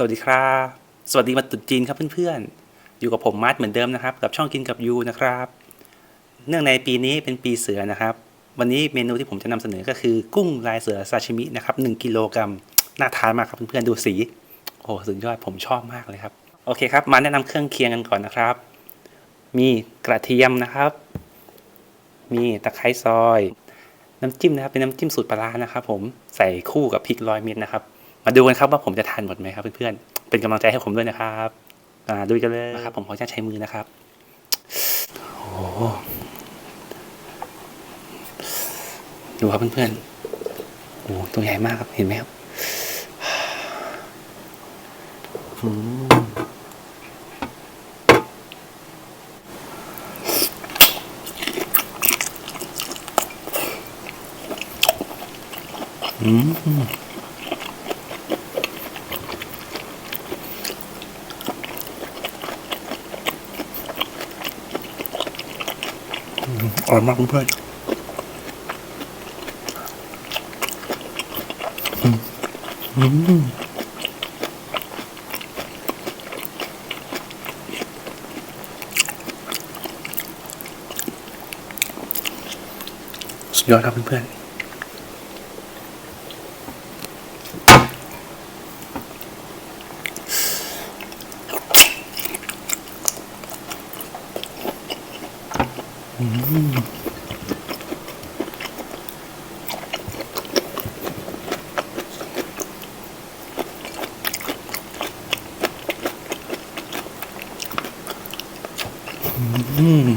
สวัสดีครับ สวัสดีวันตรุษจีนครับเพื่อนๆ อยู่กับผมมาร์ทเหมือนเดิมนะครับ กับช่องกินกับยูนะครับ เนื่องในปีนี้เป็นปีเสือนะครับ วันนี้เมนูที่ผมจะนำเสนอก็คือกุ้งลายเสือซาชิมินะครับ1กิโลกรัมน่าทานมากครับเพื่อนๆดูสี โอ้โหสุดยอดผมชอบมากเลยครับ โอเคครับ มาแนะนำเครื่องเคียงกันก่อนนะครับ มีกระเทียมนะครับ มีตะไคร้ซอย น้ำจิ้มนะครับเป็นน้ำจิ้มสูตรปลาร้านะครับ ผมใส่คู่กับพริกร้อยเม็ดนะครับ มาดูกันครับว่าผมจะทานหมดไหมครับเพื่อนๆ เป็นกำลังใจให้ผมด้วยนะครับอ่าดูกันเลยนะครับ ผมขออนุญาตใช้มือนะครับ โอ้โหดูครับเพื่อนๆ โอ้โหตัวใหญ่มากครับเห็นไหมครับอืม อร่อยมากเพื่อนอืมอืมสุดยอดครับเพื่อนๆ อืม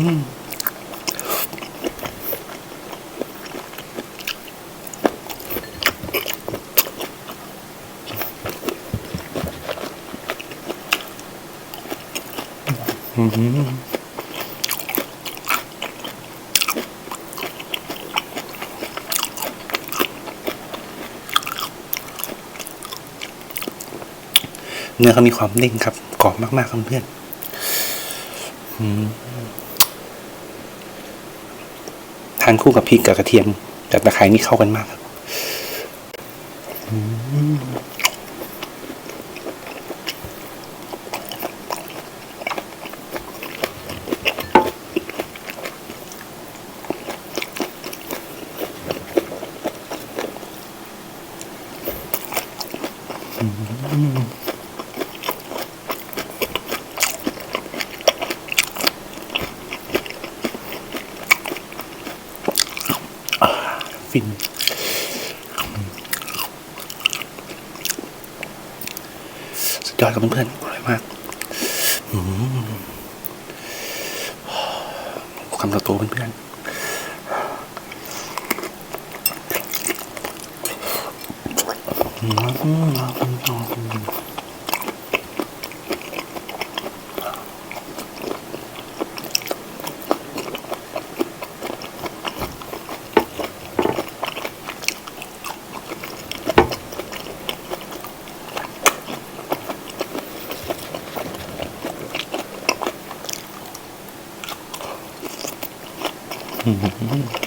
อืมเนื้อเขามีความเด้งครับกรอบมากๆครับเพื่อนอืมานคู่กับพริกกับกระเทียมแต่ตะไคร้นี่เข้ากันมากครับ ฟิน สุดยอดกับเพื่อนๆอร่อยมากอืมคำโตๆเพื่อนๆอื Mm-hmm.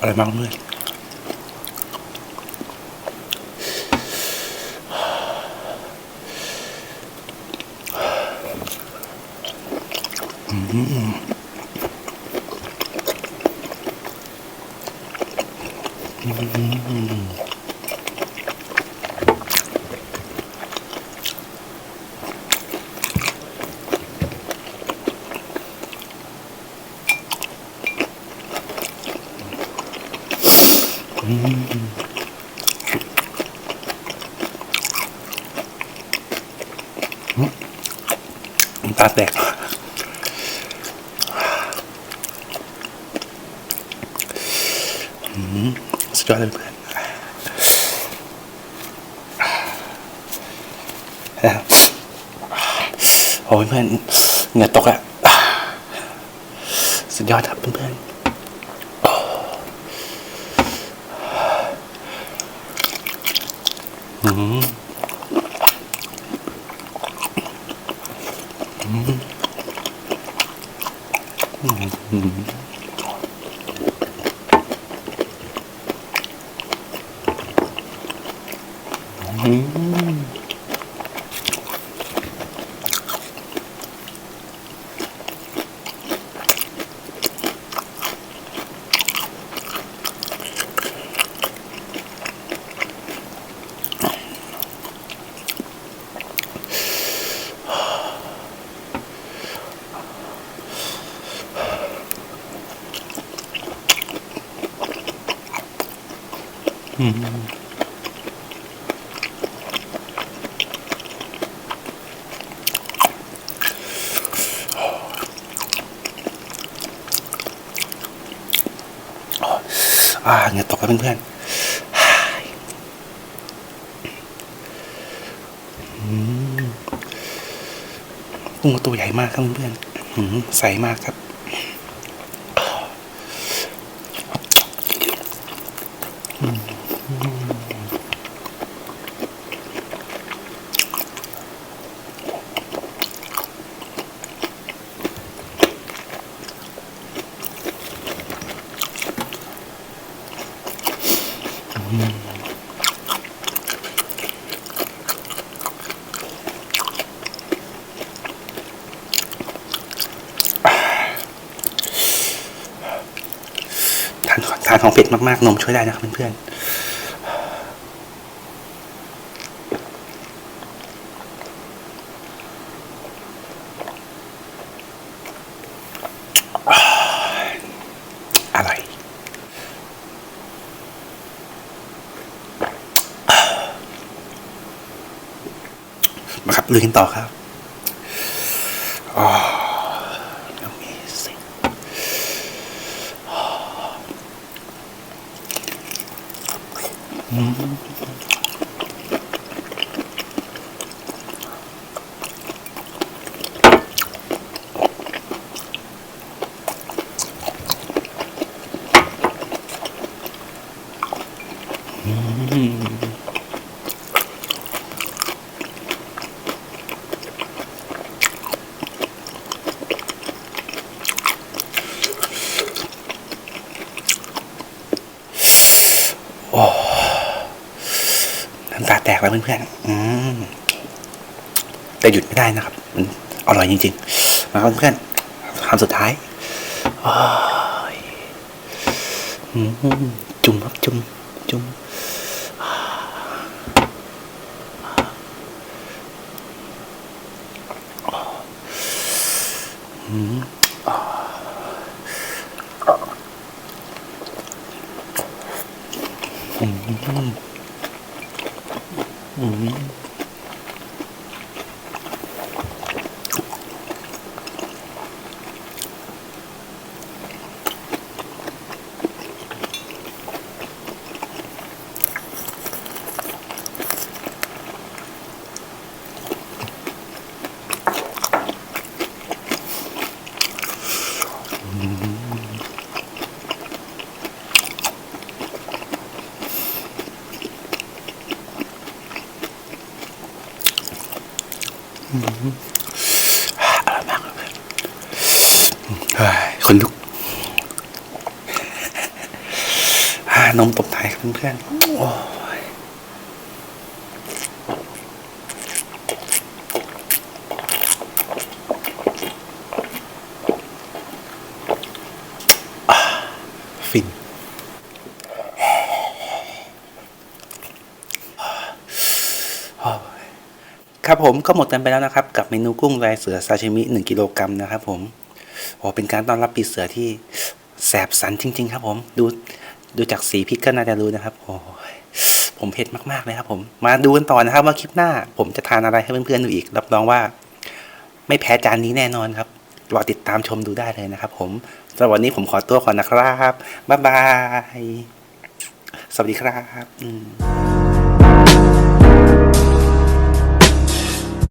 อร่อยมากเพื่อนอืมำตาแตกอืมสุดยอดเลยเพื่อนโอ้ยเพื่อนเหงื่อตกอะสุดยอดครับเพื่อนๆอืม Mm-hmm. อ่าเงือตกแล้วเพื่อนๆอืมกุ้งตัวใหญ่มากครับเพื่อนๆอืมใสมากครับ ทานของเผ็ดมากๆ นมช่วยได้นะครับเพื่อนๆอร่อยมาครับลุยกันต่อครับ 嗯 น้ำตาแตกแล้วเพื่อนๆอืมแต่หยุดไม่ได้นะครับ มันอร่อยจริงๆ มาครับเพื่อนคำสุดท้ายจุ่มครับจุ่มจุ่มอืม 嗯 อร่อยมากเลยคนลุกนมตบไทยเพื่อนๆโอ้ยฟิน ครับผมก็หมดกันไปแล้วนะครับ กับเมนูกุ้งลายเสือซาชิมิ 1 กิโลกรัมนะครับผมโอ้เป็นการต้อนรับปีเสือที่แสบสันจริง ๆ ครับผมดูดูจากสีพริกก็น่าจะรู้นะครับ โอ้ผมเผ็ดมากๆเลยครับ ผมมาดูกันต่อนะครับ ว่าคลิปหน้า ผมจะทานอะไรให้เพื่อนๆดูอีก รับรองว่า ไม่แพ้จานนี้แน่นอนครับรอติดตามชมดูได้เลยนะครับ ผมสำหรับวันนี้ผมขอตัวก่อนนะครับบ๊ายบายสวัสดีครับ อืม